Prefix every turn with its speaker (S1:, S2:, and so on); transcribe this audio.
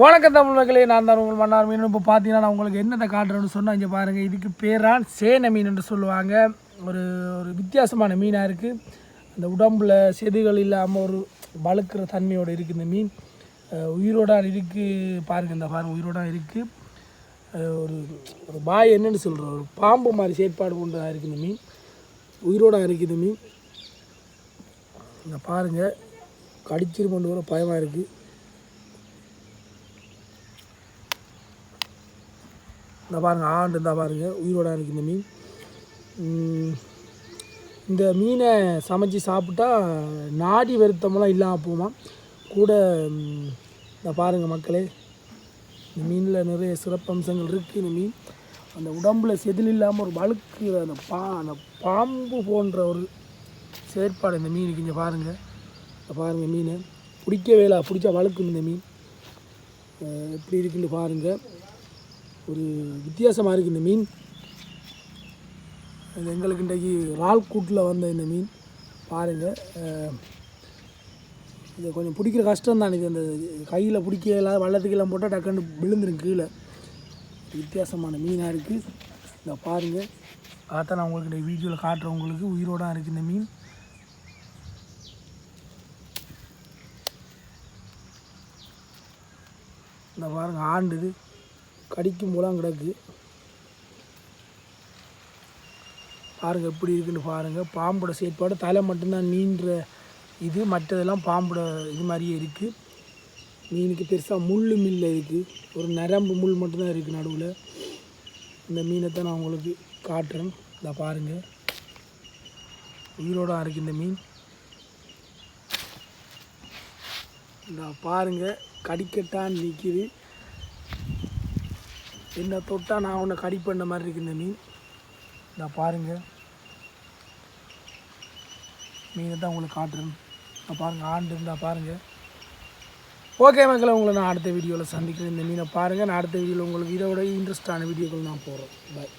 S1: வணக்கம் தமிழ் நான் தான் உங்கள் மன்னார் மீன். இப்போ பார்த்தீங்கன்னா நான் உங்களுக்கு என்னத்தை காட்டுறேன்னு சொன்னால் இங்கே பாருங்கள் இதுக்கு பேரான் சேன மீன் என்று சொல்லுவாங்க. ஒரு ஒரு வித்தியாசமான மீனாக இருக்குது அந்த உடம்புல செதுகள் இல்லாமல் ஒரு வழுக்கிற தன்மையோடு இருக்குது இந்த மீன். உயிரோடான் உயிரோட இருக்குது பாருங்கள் இந்த பாருங்கள் உயிரோட இருக்குது ஒரு ஒரு பாய் என்னென்னு சொல்கிற ஒரு பாம்பு மாதிரி செயற்பாடு கொண்டதாக இருக்குது இந்த மீன். உயிரோட இருக்குது மீன். இந்த பாருங்கள் கடிச்சிரு கூட பயமாக இருக்குது இந்த பாருங்கள் ஆண்டு இருந்தால் பாருங்கள் உயிரோட இருக்குது இந்த மீன். இந்த மீனை சமைச்சு சாப்பிட்டா நாடி வருத்தமெல்லாம் இல்லாமல் போமா கூட இந்த பாருங்கள் மக்களே இந்த மீனில் நிறைய சிறப்பம்சங்கள் இருக்குது இந்த மீன். அந்த உடம்பில் செதில் இல்லாமல் ஒரு வழுக்கு அந்த பா அந்த பாம்பு போன்ற ஒரு செயற்பாடு இந்த மீனுக்கு இங்கே பாருங்கள் இந்த பாருங்கள் மீன். பிடிக்கவே இல்லை பிடிச்சா வழுக்கும் இந்த மீன். எப்படி இருக்குன்னு பாருங்கள் ஒரு வித்தியாசமாக இருக்குது இந்த மீன். இது எங்களுக்கு இன்றைக்கு ரால் கூட்டில் வந்த இந்த மீன். பாருங்கள் இது கொஞ்சம் பிடிக்கிற கஷ்டம் தான் இது அந்த கையில் பிடிக்க இல்லாத வள்ளத்துக்கெல்லாம் போட்டால் டக்குன்னு விழுந்துரும் கீழே. வித்தியாசமான மீனாக இருக்குது இதை பாருங்கள் அதான் நான் உங்களுக்கு இந்த வீடியோவில் காட்டுறேன். உங்களுக்கு இருக்குது இந்த மீன். இந்த பாருங்கள் ஆண்டுது. கடிக்கும் போலாம் கிடக்கு. பாருங்கள் எப்படி இருக்குன்னு பாருங்கள் பாம்போட செயற்பாடு தலை மட்டும்தான் நீன்ற இது மற்றதெல்லாம் பாம்போட இது மாதிரியே இருக்குது மீனுக்கு பெருசாக முள்ளு மில்ல இருக்குது ஒரு நரம்பு முள் மட்டும்தான் இருக்குது நடுவில். இந்த மீனை தான் நான் உங்களுக்கு காட்டுறேன். இதை பாருங்கள் உயிரோட இருக்குது இந்த மீன். இந்த பாருங்கள் கடிக்கட்டான்னு நிற்கிது என்னை தொட்டால் நான் உன்னை கடி பண்ண மாதிரி இருக்கு இந்த மீன். இந்த பாருங்கள் மீனை தான் உங்களுக்கு காட்டுறேன். நான் பாருங்கள் ஆண்டு இருந்தால் பாருங்கள் ஓகே மக்களை உங்களை நான் அடுத்த வீடியோவில் சந்திக்கிறேன். இந்த மீனை பாருங்கள் நான் அடுத்த வீடியோவில் உங்களுக்கு இதோட இன்ட்ரெஸ்டான வீடியோக்கள் நான் போடுறேன். பாய்